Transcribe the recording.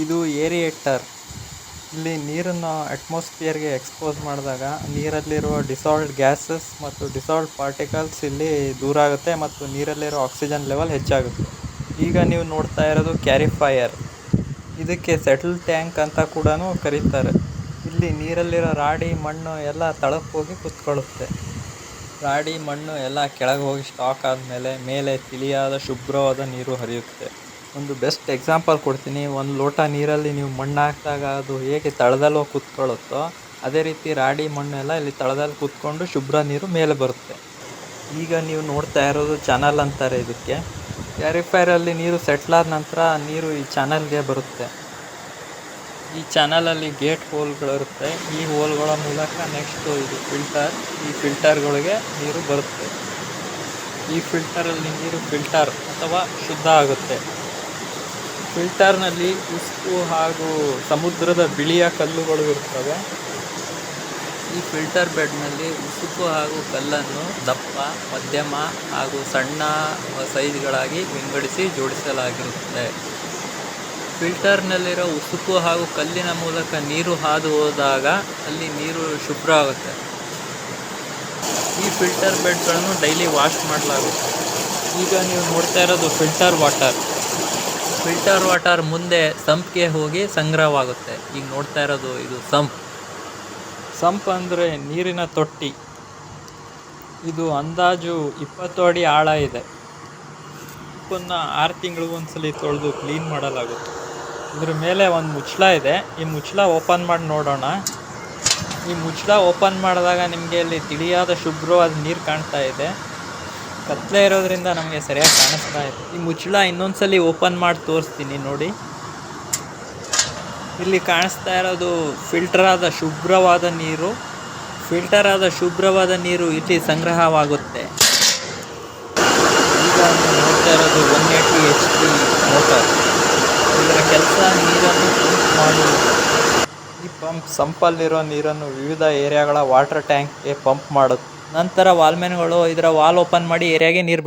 ಇದು ಏರಿಯೇಟರ್. ಇಲ್ಲಿ ನೀರನ್ನು ಅಟ್ಮಾಸ್ಫಿಯರ್ಗೆ ಎಕ್ಸ್ಪೋಸ್ ಮಾಡಿದಾಗ ನೀರಲ್ಲಿರುವ ಡಿಸಾಲ್ವ್ಡ್ ಗ್ಯಾಸಸ್ ಮತ್ತು ಡಿಸಾಲ್ವ್ಡ್ ಪಾರ್ಟಿಕಲ್ಸ್ ಇಲ್ಲಿ ದೂರ ಆಗುತ್ತೆ ಮತ್ತು ನೀರಲ್ಲಿರೋ ಆಕ್ಸಿಜನ್ ಲೆವೆಲ್ ಹೆಚ್ಚಾಗುತ್ತೆ. ಈಗ ನೀವು ನೋಡ್ತಾ ಇರೋದು ಕ್ಯಾರಿಫೈಯರ್. ಇದಕ್ಕೆ ಸೆಟಲ್ ಟ್ಯಾಂಕ್ ಅಂತ ಕೂಡ ಕರೀತಾರೆ. ಇಲ್ಲಿ ನೀರಲ್ಲಿರೋ ರಾಡಿ ಮಣ್ಣು ಎಲ್ಲ ತಳಕ್ಕೆ ಕುತ್ಕೊಳ್ಳುತ್ತೆ. ರಾಡಿ ಮಣ್ಣು ಎಲ್ಲ ಕೆಳಗೆ ಹೋಗಿ ಸ್ಟಾಕ್ ಆದಮೇಲೆ ಮೇಲೆ ತಿಳಿಯಾದ ಶುಭ್ರವಾದ ನೀರು ಹರಿಯುತ್ತೆ. ಒಂದು ಬೆಸ್ಟ್ ಎಕ್ಸಾಂಪಲ್ ಕೊಡ್ತೀನಿ. ಒಂದು ಲೋಟ ನೀರಲ್ಲಿ ನೀವು ಮಣ್ಣು ಹಾಕಿದಾಗ ಅದು ಹೇಗೆ ತಳದಲ್ಲಿ ಹೋಗಿ ಕುತ್ಕೊಳ್ಳುತ್ತೋ, ಅದೇ ರೀತಿ ರಾಡಿ ಮಣ್ಣೆಲ್ಲ ಇಲ್ಲಿ ತಳದಲ್ಲಿ ಕೂತ್ಕೊಂಡು ಶುಭ್ರ ನೀರು ಮೇಲೆ ಬರುತ್ತೆ. ಈಗ ನೀವು ನೋಡ್ತಾ ಇರೋದು ಚಾನಲ್ ಅಂತಾರೆ ಇದಕ್ಕೆ. ಕ್ಯಾರಿಫೈರಲ್ಲಿ ನೀರು ಸೆಟ್ಲಾದ ನಂತರ ನೀರು ಈ ಚಾನಲ್ಗೆ ಬರುತ್ತೆ. ಈ ಚಾನಲಲ್ಲಿ ಗೇಟ್ ಹೋಲ್ಗಳಿರುತ್ತೆ ಈ ಹೋಲ್ಗಳ ಮೂಲಕ ನೆಕ್ಸ್ಟು ಇದು ಫಿಲ್ಟರ್ ಈ ಫಿಲ್ಟರ್ಗಳಿಗೆ ನೀರು ಬರುತ್ತೆ. ಈ ಫಿಲ್ಟರಲ್ಲಿ ನೀರು ಫಿಲ್ಟರ್ ಅಥವಾ ಶುದ್ಧ ಆಗುತ್ತೆ. ಫಿಲ್ಟರ್ನಲ್ಲಿ ಉಪ್ಪು ಹಾಗೂ ಸಮುದ್ರದ ಬಿಳಿಯ ಕಲ್ಲುಗಳು ಇರ್ತವೆ. ಈ ಫಿಲ್ಟರ್ ಬೆಡ್ನಲ್ಲಿ ಉಸುಕು ಹಾಗೂ ಕಲ್ಲನ್ನು ದಪ್ಪ, ಮಧ್ಯಮ ಹಾಗೂ ಸಣ್ಣ ಸೈಜ್ಗಳಾಗಿ ವಿಂಗಡಿಸಿ ಜೋಡಿಸಲಾಗಿರುತ್ತದೆ. ಫಿಲ್ಟರ್ನಲ್ಲಿರೋ ಉಸುಕು ಹಾಗೂ ಕಲ್ಲಿನ ಮೂಲಕ ನೀರು ಹಾದು ಹೋದಾಗ ಅಲ್ಲಿ ನೀರು ಶುಭ್ರ ಆಗುತ್ತೆ ಈ ಫಿಲ್ಟರ್ ಬೆಡ್ಗಳನ್ನು ಡೈಲಿ ವಾಶ್ ಮಾಡಲಾಗುತ್ತೆ ಈಗ ನೀವು ನೋಡ್ತಾ ಇರೋದು ಫಿಲ್ಟರ್ ವಾಟರ್. ಫಿಲ್ಟರ್ ವಾಟರ್ ಮುಂದೆ ಸಂಪ್ಗೆ ಹೋಗಿ ಸಂಗ್ರಹವಾಗುತ್ತೆ. ಈಗ ನೋಡ್ತಾ ಇರೋದು ಇದು ಸಂಪ್. ಸಂಪ್ ಅಂದರೆ ನೀರಿನ ತೊಟ್ಟಿ. ಇದು ಅಂದಾಜು ಇಪ್ಪತ್ತು ಅಡಿ ಆಳ ಇದೆ. ಉಪ್ಪನ್ನು ಆರು ತಿಂಗಳಿಗೊಂದ್ಸಲಿ ತೊಳೆದು ಕ್ಲೀನ್ ಮಾಡಲಾಗುತ್ತೆ. ಇದ್ರ ಮೇಲೆ ಒಂದು ಮುಚ್ಚಳ ಇದೆ. ಈ ಮುಚ್ಚಳ ಓಪನ್ ಮಾಡಿ ನೋಡೋಣ. ಈ ಮುಚ್ಚಳ ಓಪನ್ ಮಾಡಿದಾಗ ನಿಮಗೆ ಇಲ್ಲಿ ತಿಳಿಯಾದ ಶುಭ್ರವಾದ ನೀರು ಕಾಣ್ತಾ ಇದೆ. ಕತ್ಲೆ ಇರೋದ್ರಿಂದ ನಮಗೆ ಸರಿಯಾಗಿ ಕಾಣಿಸ್ತಾ ಇದೆ ಈ ಮುಚ್ಚಳ ಇನ್ನೊಂದ್ಸಲಿ ಓಪನ್ ಮಾಡಿ ತೋರಿಸ್ತೀನಿ ನೋಡಿ. ಇಲ್ಲಿ ಕಾಣಿಸ್ತಾ ಇರೋದು ಫಿಲ್ಟರ್ ಆದ ಶುಭ್ರವಾದ ನೀರು. ಫಿಲ್ಟರ್ ಆದ ಶುಭ್ರವಾದ ನೀರು ಇಲ್ಲಿ ಸಂಗ್ರಹವಾಗುತ್ತೆ. ಈಗ ನೋಡ್ತಾ ಇರೋದು one eighty H P motor. ಇದರ ಕೆಲಸ ನೀರನ್ನು ಪಂಪ್ ಮಾಡುವುದು ಈ ಪಂಪ್ ಸಂಪಲ್ಲಿರೋ ನೀರನ್ನು ವಿವಿಧ ಏರಿಯಾಗಳ ವಾಟರ್ ಟ್ಯಾಂಕ್ಗೆ ಪಂಪ್ ಮಾಡುತ್ತೆ. ನಂತರ ವಾಲ್ಮೆನ್ಗಳು ಇದರ ವಾಲ್ ಓಪನ್ ಮಾಡಿ ಏರಿಯಾಗೆ ನೀರು